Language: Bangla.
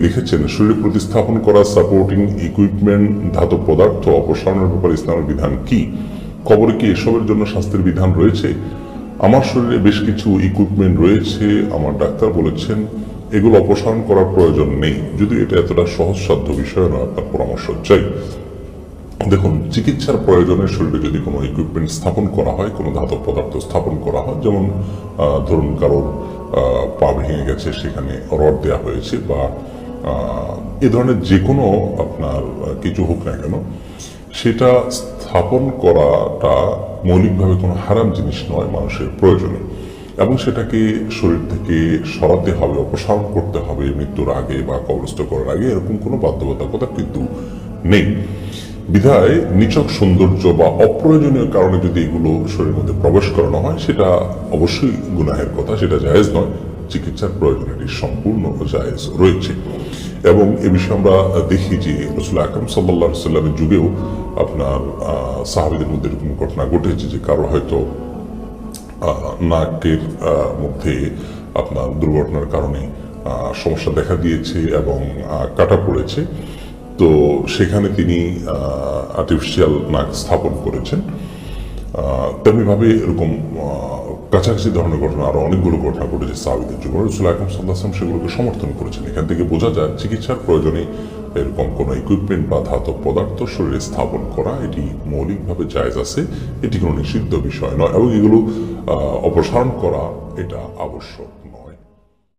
লিখেছেন শরীরে প্রতিস্থাপন করা, সাপোর্টিং ইকুইপমেন্ট, ধাতব পদার্থ, অপসারণের ব্যাপারে ইসলামের বিধান কি? কবরে কি এসবের জন্য শাস্তির বিধান রয়েছে? আমার শরীরে বেশ কিছু ইকুইপমেন্ট রয়েছে, আমার ডাক্তার বলেছেন, এগুলো অপসারণ করার প্রয়োজন নেই। যদি এটা এতটা সহজসাধ্য বিষয় নয়, আপনার পরামর্শ চাই। দেখুন, চিকিৎসার প্রয়োজনে শরীরে যদি কোনো ইকুইপমেন্ট স্থাপন করা হয়, কোনো ধাতব পদার্থ স্থাপন করা হয়, যেমন ধরুন কারোর পা ভেঙে গেছে, সেখানে রড দেওয়া হয়েছে বা এ ধরনের যে কোনো আপনার কিছু হোক না কেন, সেটা স্থাপন করাটা মৌলিকভাবে কোনো হারাম জিনিস নয় মানুষের প্রয়োজনে। এবং সেটাকে শরীর থেকে সরাতে হবে, অপসারণ করতে হবে মৃত্যুর আগে বা কবরস্থ করার আগে, এরকম কোনো বাধ্যবাধকতা কিন্তু নেই। বিধায় নিচক সৌন্দর্য বা অপ্রয়োজনীয় কারণে যদি এগুলো শরীরের মধ্যে প্রবেশ করানো হয়, সেটা অবশ্যই গুনাহের কথা, সেটা জায়েজ নয়। চিকিৎসার প্রয়োজন এটি সম্পূর্ণ জায়েজ রয়েছে। এবং এ বিষয়ে আমরা দেখি যে রসুল আকরম সাল্লাহ সাল্লামের যুগেও আপনার সাহাবিদের মধ্যে এরকম ঘটনা ঘটেছে যে কারও হয়তো নাকের মধ্যে আপনার দুর্ঘটনার কারণে সমস্যা দেখা দিয়েছে এবং কাটা পড়েছে। তো সেখানে তিনি আর্টিফিশিয়াল নাক স্থাপন করেছেন। তেমনিভাবে এরকম কাছাকাছি ধরনের ঘটনা, আরও অনেকগুলো ঘটনা ঘটেছে সাহাবিদের যুগ রসুল আকরম সাল্লাহাম সেগুলোকে সমর্থন করেছেন। এখান থেকে বোঝা যায়, চিকিৎসার প্রয়োজনে এরকম কোনো ইকুইপমেন্ট বা ধাতব পদার্থ শরীরে স্থাপন করা, এটি মৌলিকভাবে জায়জ আছে, এটি কোনো নিষিদ্ধ বিষয় নয়, এবং এগুলো অপসারণ করা এটা আবশ্যক